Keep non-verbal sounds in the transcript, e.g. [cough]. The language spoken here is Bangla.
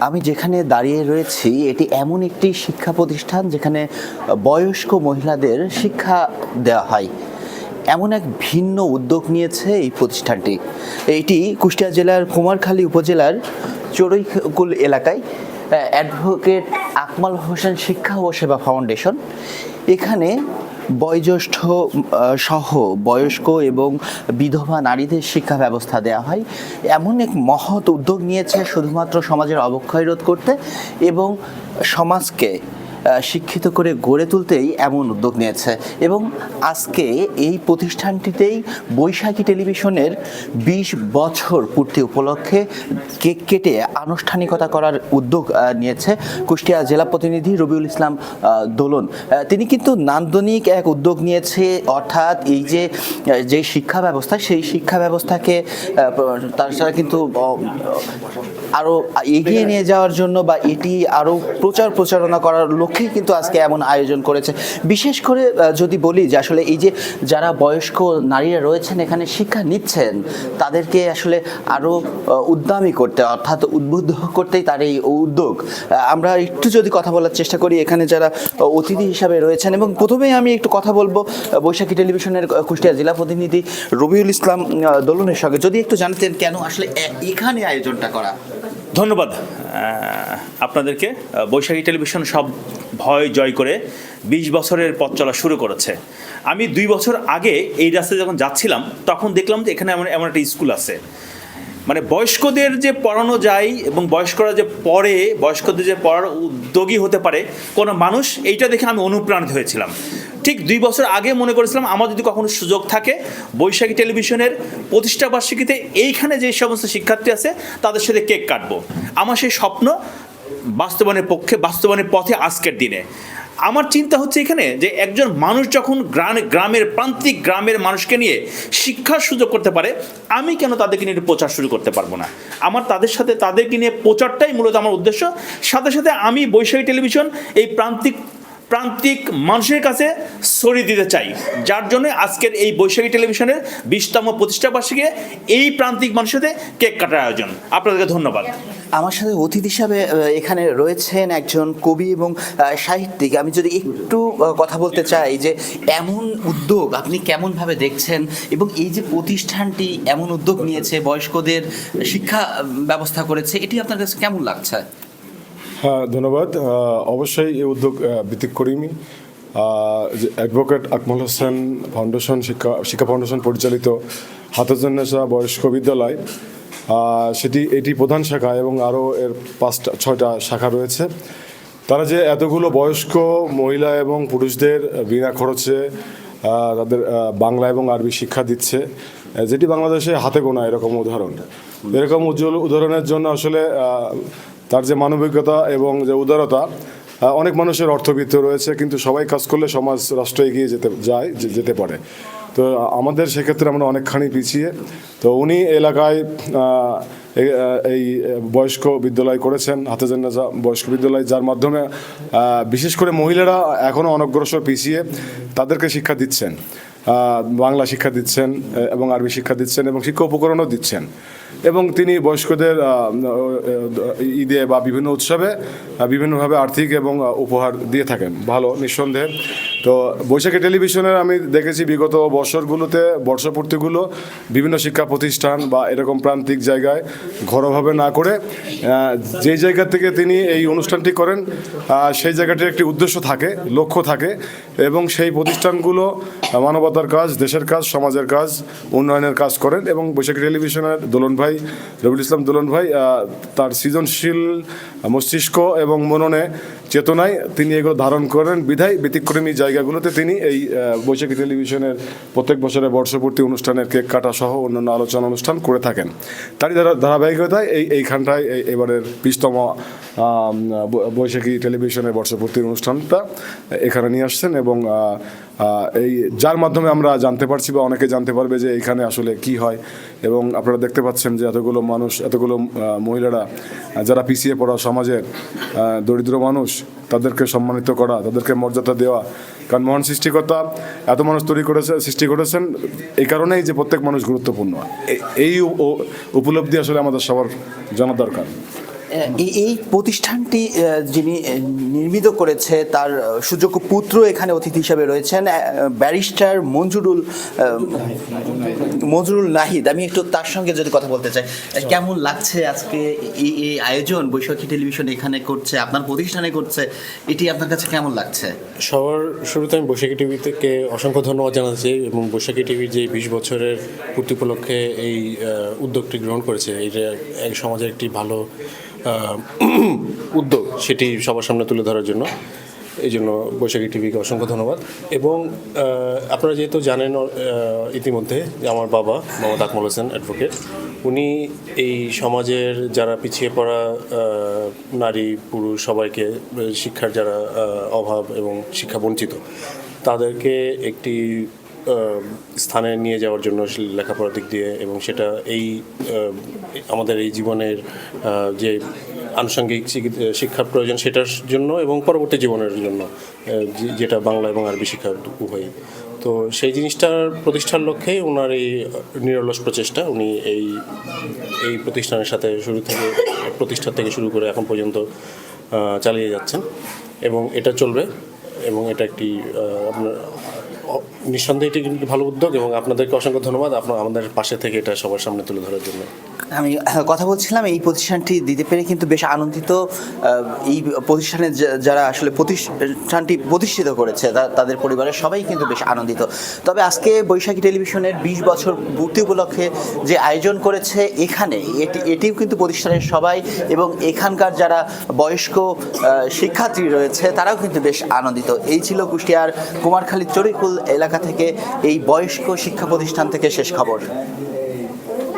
আমি যেখানে দাঁড়িয়ে রয়েছি, এটি এমন একটি শিক্ষা প্রতিষ্ঠান যেখানে বয়স্ক মহিলাদের শিক্ষা দেওয়া হয়। এমন এক ভিন্ন উদ্যোগ নিয়েছে এই প্রতিষ্ঠানটি। এটি কুষ্টিয়া জেলার কুমারখালী উপজেলার চড়ইকুল এলাকায়, অ্যাডভোকেট আকমাল হোসেন শিক্ষা ও সেবা ফাউন্ডেশন। এখানে বয়োজ্যেষ্ঠ সহ বয়স্ক এবং বিধবা নারীদের শিক্ষা ব্যবস্থা দেওয়া হয়। এমন এক মহৎ উদ্যোগ নিয়েছে শুধুমাত্র সমাজের অবক্ষয় রোধ করতে এবং সমাজকে শিক্ষিত করে গড়ে তুলতেই এমন উদ্যোগ নিয়েছে। এবং আজকে এই প্রতিষ্ঠানটিতেই বৈশাখী টেলিভিশনের বিশ বছর পূর্তি উপলক্ষে কেক কেটে আনুষ্ঠানিকতা করার উদ্যোগ নিয়েছে কুষ্টিয়া জেলা প্রতিনিধি রবিউল ইসলাম দোলন। তিনি কিন্তু নান্দনিক এক উদ্যোগ নিয়েছে, অর্থাৎ এই যে যে শিক্ষা ব্যবস্থা, সেই শিক্ষা ব্যবস্থাকে তাছাড়া কিন্তু আরও এগিয়ে নিয়ে যাওয়ার জন্য বা এটি আরও প্রচার প্রচারণা করার লক্ষ্যেই কিন্তু আজকে এমন আয়োজন করেছে। বিশেষ করে যদি বলি যে আসলে এই যে যারা বয়স্ক নারীরা রয়েছেন এখানে শিক্ষা নিচ্ছেন, তাদেরকে আসলে আরও উদ্যমী করতে, অর্থাৎ উদ্বুদ্ধ করতেই তার এই উদ্যোগ। আমরা একটু যদি কথা বলার চেষ্টা করি, এখানে যারা অতিথি হিসাবে রয়েছেন এবং প্রথমেই আমি একটু কথা বলব বৈশাখী টেলিভিশনের কুষ্টিয়া জেলা প্রতিনিধি রবিউল ইসলাম দোলনের সঙ্গে। যদি একটু জানতেন কেন আসলে এখানে আয়োজনটা করা? ধন্যবাদ আপনাদেরকে। বৈশাখী টেলিভিশন সব ভয় জয় করে বিশ বছরের পথ চলা শুরু করেছে। আমি দুই বছর আগে এই রাস্তায় যখন যাচ্ছিলাম, তখন দেখলাম যে এখানে এমন এমন একটা স্কুল আছে। মানে বয়স্কদের যে পড়ানো যায় এবং বয়স্করা যে পড়ে, বয়স্কদের যে পড়ার উদ্যোগী হতে পারে, কোনো মানুষ এইটা দেখে আমি অনুপ্রাণিত হয়েছিলাম। ঠিক দুই বছর আগে মনে করেছিলাম, আমার যদি কখনো সুযোগ থাকে, বৈশাখী টেলিভিশনের প্রতিষ্ঠা বার্ষিকীতে এইখানে যে সমস্ত শিক্ষার্থী আছে, তাদের সাথে কেক কাটবো। আমার সেই স্বপ্ন বাস্তবায়নের পক্ষে, বাস্তবায়নের পথে আজকের দিনে। আমার চিন্তা হচ্ছে এখানে যে একজন মানুষ যখন গ্রামে, গ্রামের, প্রান্তিক গ্রামের মানুষকে নিয়ে শিক্ষার সুযোগ করতে পারে, আমি কেন তাদেরকে নিয়ে প্রচার শুরু করতে পারব না? আমার তাদের সাথে, তাদেরকে নিয়ে প্রচারটাই মূলত আমার উদ্দেশ্য। সাথে সাথে আমি বৈশাখী টেলিভিশন, এই প্রান্তিক প্রান্তিক মানুষের কাছে ছড়িয়ে দিতে চাই। যার জন্য আজকের এই বৈশাখী টেলিভিশনের বিশতম প্রতিষ্ঠা বার্ষিকী এই প্রান্তিক মানুষের সাথে কেক কাটার আয়োজন। আপনাদেরকে ধন্যবাদ। আমার সাথে অতিথি হিসাবে এখানে রয়েছেন একজন কবি এবং সাহিত্যিক। আমি যদি একটু কথা বলতে চাই যে এমন উদ্যোগ আপনি কেমনভাবে দেখছেন এবং এই যে প্রতিষ্ঠানটি এমন উদ্যোগ নিয়েছে, বয়স্কদের শিক্ষা ব্যবস্থা করেছে, এটি আপনার কাছে কেমন লাগছে? হ্যাঁ ধন্যবাদ। অবশ্যই এই উদ্যোগ আহ, ব্যতিক্রমী আহ, যে অ্যাডভোকেট আকমল হোসেন ফাউন্ডেশন শিক্ষা শিক্ষা ফাউন্ডেশন পরিচালিত হাতজন্নেসা বয়স্ক বিদ্যালয়। সেটি এটি প্রধান শাখা এবং আরও এর পাঁচটা ছয়টা শাখা রয়েছে। তারা যে এতগুলো বয়স্ক মহিলা এবং পুরুষদের বিনা খরচে তাদের বাংলা এবং আরবি শিক্ষা দিচ্ছে যেটি বাংলাদেশে হাতে গোনা এরকম উদাহরণ। এরকম উজ্জ্বল উদাহরণের জন্য আসলে তার যে মানবিকতা এবং যে উদারতা অনেক মানুষের অর্থবিত্ত রয়েছে কিন্তু সবাই কাজ করলে সমাজ রাষ্ট্র এগিয়ে যেতে যায় যেতে পারে। তো আমাদের সেক্ষেত্রে আমরা অনেকখানি পিছিয়ে। তো উনি এলাকায় এই, বয়স্ক বিদ্যালয় করেছেন হাতেজান্নাজা বয়স্ক বিদ্যালয় যার মাধ্যমে বিশেষ করে মহিলারা এখনও অনগ্রসর পিছিয়ে তাদেরকে শিক্ষা দিচ্ছেন। বাংলা শিক্ষা দিচ্ছেন এবং আরবি শিক্ষা দিচ্ছেন, এবং শিক্ষা উপকরণও দিচ্ছেন। এবং তিনি বয়স্কদের ঈদে বা বিভিন্ন উৎসবে বিভিন্নভাবে আর্থিক এবং উপহার দিয়ে থাকেন। ভালো, নিঃসন্দেহে। তো বৈশাখী টেলিভিশনের আমি দেখেছি বিগত বছরগুলোতে, বর্ষপূর্তিগুলো বিভিন্ন শিক্ষা প্রতিষ্ঠান বা এরকম প্রান্তিক জায়গায় ঘরোয়াভাবে না করে যে জায়গা থেকে তিনি এই অনুষ্ঠানটি করেন সেই জায়গাটির একটি উদ্দেশ্য থাকে, লক্ষ্য থাকে এবং সেই প্রতিষ্ঠানগুলো মানবতার কাজ, দেশের কাজ, সমাজের কাজ, উন্নয়নের কাজ করেন এবং বৈশাখী টেলিভিশনের দোলন ভাই, রবিউল ইসলাম দোলন ভাই তার সৃজনশীল মস্তিষ্ক এবং মননে চেতনায় তিনি এগুলো ধারণ করেন। বিধায় ব্যতিক্রমী জায়গাগুলোতে তিনি এই বৈশাখী টেলিভিশনের প্রত্যেক বছরের বর্ষপূর্তি অনুষ্ঠানের কেক কাটা সহ অন্যান্য আলোচনা অনুষ্ঠান করে থাকেন। তারই ধারা- ধারাবাহিকতায় এই এইখানটায় এই এবারের বিশতম বৈশাখী টেলিভিশনের বর্ষপূর্তির অনুষ্ঠানটা এখানে নিয়ে আসছেন এবং এই, যার মাধ্যমে আমরা জানতে পারছি বা অনেকে জানতে পারবে যে এখানে আসলে কি হয় এবং আপনারা দেখতে পাচ্ছেন যে এতগুলো মানুষ, এতগুলো মহিলারা, যারা পিছিয়ে পড়া সমাজের দরিদ্র মানুষ তাদেরকে সম্মানিত করা, তাদেরকে মর্যাদা দেওয়া। কারণ মহান সৃষ্টিকর্তা এত মানুষ তৈরি করেছে, সৃষ্টি করেছেন এই কারণেই যে প্রত্যেক মানুষ গুরুত্বপূর্ণ। এই উপলব্ধি আসলে আমাদের সবার জানা দরকার। এই প্রতিষ্ঠানটি যিনি নির্মিত করেছে, তার সুযোগ্য পুত্র এখানে অতিথি হিসেবে রয়েছেন ব্যারিস্টার মঞ্জুরুল মঞ্জুরুল নাহিদ। আমি একটু তার সঙ্গে যদি কথা বলতে চাই কেমন লাগছে আজকে এই এই আয়োজন বৈশাখী টেলিভিশন এখানে করছে, আপনার প্রতিষ্ঠানে করছে, এটি আপনার কাছে কেমন লাগছে? সবার শুরুতে আমি বৈশাখী টিভি থেকে অসংখ্য ধন্যবাদ জানাচ্ছি এবং বৈশাখী টিভির যে বিশ বছরের পূর্তি উপলক্ষে এই উদ্যোগটি গ্রহণ করেছে, এটা এক সমাজের একটি ভালো [clears throat] উদ্যোগ সেটি সবার সামনে তুলে ধরার জন্য। এই জন্য বৈশাখী টিভিকে অসংখ্য ধন্যবাদ। এবং আপনারা যেহেতু জানেন ইতিমধ্যে যে আমার বাবা, মোহাম্মদ আকমল হোসেন অ্যাডভোকেট উনি এই সমাজের যারা পিছিয়ে পড়া নারী, পুরুষ, সবাইকে শিক্ষার যারা অভাব এবং শিক্ষা বঞ্চিত, তাদেরকে একটি স্থানে নিয়ে যাওয়ার জন্য লেখাপড়ার দিক দিয়ে এবং সেটা এই আমাদের এই জীবনের যে আনুষঙ্গিক শিক্ষার প্রয়োজন সেটার জন্য এবং পরবর্তী জীবনের জন্য যেটা বাংলা এবং আরবি শিক্ষা উভয়ই। তো সেই জিনিসটার প্রতিষ্ঠার লক্ষ্যেই ওনার এই নিরলস প্রচেষ্টা, উনি এই এই প্রতিষ্ঠানের সাথে শুরু থেকে প্রতিষ্ঠা থেকে শুরু করে এখন পর্যন্ত চালিয়ে যাচ্ছেন এবং এটা চলবে এবং এটা একটি আপনার নিঃসন্দেহে এটি কিন্তু ভালো উদ্যোগ এবং আপনাদেরকে অসংখ্য ধন্যবাদ। আপনার আমাদের পাশে থেকে এটা সবার সামনে তুলে ধরার জন্য। আমি কথা বলছিলাম, এই প্রতিষ্ঠানটি দিতে পেরে কিন্তু বেশ আনন্দিত এই প্রতিষ্ঠানে যা- যারা আসলে প্রতিষ্ঠানটি প্রতিষ্ঠিত করেছে তাদের পরিবারের সবাই কিন্তু বেশ আনন্দিত। তবে আজকে বৈশাখী টেলিভিশনের বিশ বছর পূর্তি উপলক্ষে যে আয়োজন করেছে এখানে, এটি, এটিও কিন্তু প্রতিষ্ঠানের সবাই এবং এখানকার যারা বয়স্ক শিক্ষার্থী রয়েছে, তারাও কিন্তু বেশ আনন্দিত। এই ছিল কুষ্টিয়ার কুমারখালী চরিকুল এলাকা থেকে এই বয়স্ক শিক্ষা প্রতিষ্ঠান থেকে শেষ খবর।